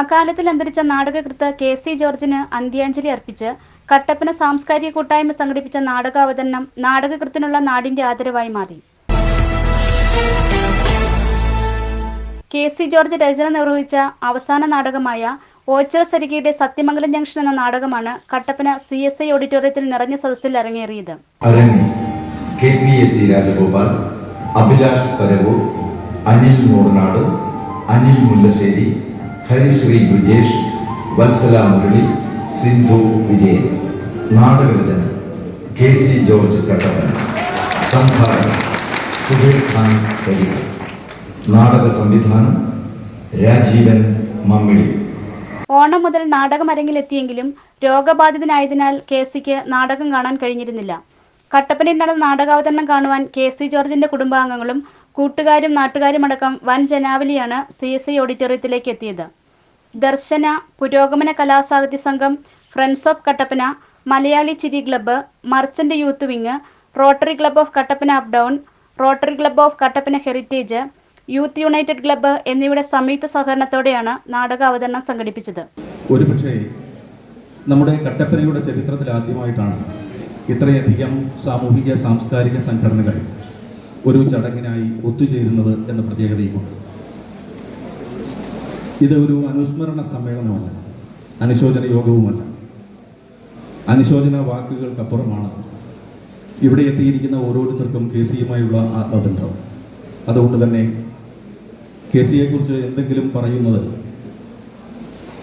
അകാലത്തിൽ അന്തരിച്ച നാടകകൃത്ത് K C ജോർജിന് അന്ത്യാഞ്ജലി അർപ്പിച്ച് കട്ടപ്പന സാംസ്കാരിക കൂട്ടായ്മ സംഘടിപ്പിച്ച നാടകാവതരണം നാടകകൃത്തിനുള്ള നാടിന്റെ ആദരവായി മാറി. കെ സി ജോർജ് രചന നിർവഹിച്ച അവസാന നാടകമായ ഓച്ചർ സരികയുടെ സത്യമംഗലം ജംഗ്ഷൻ എന്ന നാടകമാണ് കട്ടപ്പന സി എസ് ഐ ഓഡിറ്റോറിയത്തിൽ നിറഞ്ഞ സദസ്സിൽ അരങ്ങേറിയത്. അഭിലാഷ് പരവൂർ അനിൽ മൂർനാട് അനിൽ മുല്ലശ്ശേരി ഹരിശ്രീ ബ്രിജേഷ് വത്സല മുരളി സിന്ധു വിജയൻ നാടകരചന കെ സി ജോർജ് കട്ടപ്പന സംഭാവന സുബേർ ഖാൻ സലീം നാടക സംവിധാനം രാജീവൻ മമ്മിളി. ഓണം മുതൽ നാടകം അരങ്ങിലെത്തിയെങ്കിലും രോഗബാധിതനായതിനാൽ കെ സിക്ക് നാടകം കാണാൻ കഴിഞ്ഞിരുന്നില്ല. കട്ടപ്പനയിൽ നടന്ന നാടകാവതരണം കാണുവാൻ കെ സി ജോർജിന്റെ കുടുംബാംഗങ്ങളും കൂട്ടുകാരും നാട്ടുകാരും അടക്കം വൻ ജനാവലിയാണ് സി എസ് ഐ ഓഡിറ്റോറിയത്തിലേക്ക് എത്തിയത്. ദർശന പുരോഗമന കലാസാഹിത്യ സംഘം friends of Kattappana Malayali Chiri club merchant youth wing rotary club of Kattappana up down rotary club of Kattappana heritage youth united club എന്നിവയുടെ സംയുക്ത സഹകരണത്തോടെയാണ് നാടക അവതരണം സംഘടിപ്പിച്ചത്. ഒരുപക്ഷെ നമ്മുടെ കട്ടപ്പനയുടെ ചരിത്രത്തിൽ ആദ്യമായിട്ടാണ് ഇത്രയധികം സാമൂഹിക സാംസ്കാരിക സംഘടനകൾ ഒരു ചടങ്ങിനായി ഒത്തുചേരുന്നത് എന്ന പ്രത്യേകതയുമുണ്ട് ഇത് ഒരു അനുസ്മരണ സമ്മേളനമല്ല. അനുശോചന യോഗവുമല്ല. അനുശോചന വാക്കുകൾക്കപ്പുറമാണ്. ഇവിടെ എത്തിയിരിക്കുന്ന ഓരോരുത്തർക്കും കെ സിയുമായുള്ള ആത്മബന്ധം. അതുകൊണ്ട് തന്നെ കെ സിയെക്കുറിച്ച് എന്തെങ്കിലും പറയുന്നത്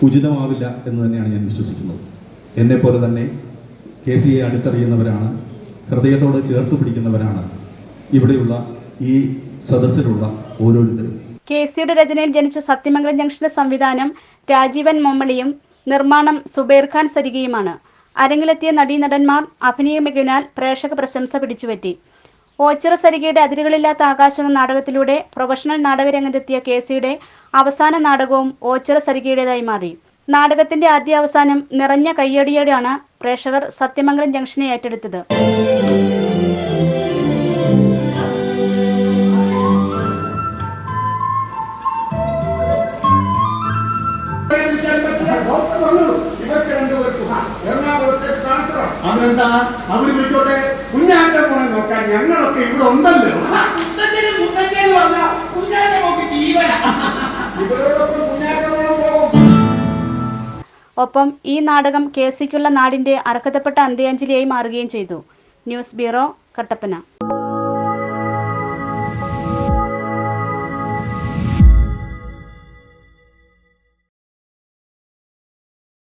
ഉചിതമാവില്ല എന്ന് തന്നെയാണ് ഞാൻ വിശ്വസിക്കുന്നത്. എന്നെപ്പോലെ തന്നെ കെ സിയെ അടുത്തറിയുന്നവരാണ് ഹൃദയത്തോട് ചേർത്ത് പിടിക്കുന്നവരാണ് ഇവിടെയുള്ള ഈ സദസ്സിലുള്ള ഓരോരുത്തരും. കെ സിയുടെ രചനയിൽ ജനിച്ച സത്യമംഗലം ജംഗ്ഷന്റെ സംവിധാനം രാജീവൻ മൊമ്മളിയും നിർമ്മാണം സുബൈർ ഖാൻ സരികയുമാണ്. അരങ്ങിലെത്തിയ നടീനടന്മാർ അഭിനയ മികവിനാൽ പ്രേക്ഷക പ്രശംസ പിടിച്ചുപറ്റി. ഓച്ചിറ സരികയുടെ അതിരുകളില്ലാത്ത ആകാശം എന്ന നാടകത്തിലൂടെ പ്രൊഫഷണൽ നാടകരംഗത്തെത്തിയ കെ സിയുടെ അവസാന നാടകവും ഓച്ചിറ സരികയുടേതായി മാറി. നാടകത്തിന്റെ ആദ്യ അവസാനം നിറഞ്ഞ കയ്യടിയോടെയാണ് പ്രേക്ഷകർ സത്യമംഗലം ജംഗ്ഷനെ ഏറ്റെടുത്തത്. ഇവർക്ക് രണ്ടുപേർക്കും എറണാകുളത്തേക്ക് ട്രാൻസ്ഫർ അതെന്താ? അവർ വിളിച്ചോട്ടെ കുഞ്ഞാന്റെ മോനെ നോക്കാൻ ഞങ്ങളൊക്കെ ഇവിടെ ഉണ്ടല്ലോ. ഇവരോടൊപ്പം പോകും. ഒപ്പം ഈ നാടകം കേസിക്കുള്ള നാടിന്റെ അർഹതപ്പെട്ട അന്ത്യാഞ്ജലിയായി മാറുകയും ചെയ്തു. News bureau Kattappana.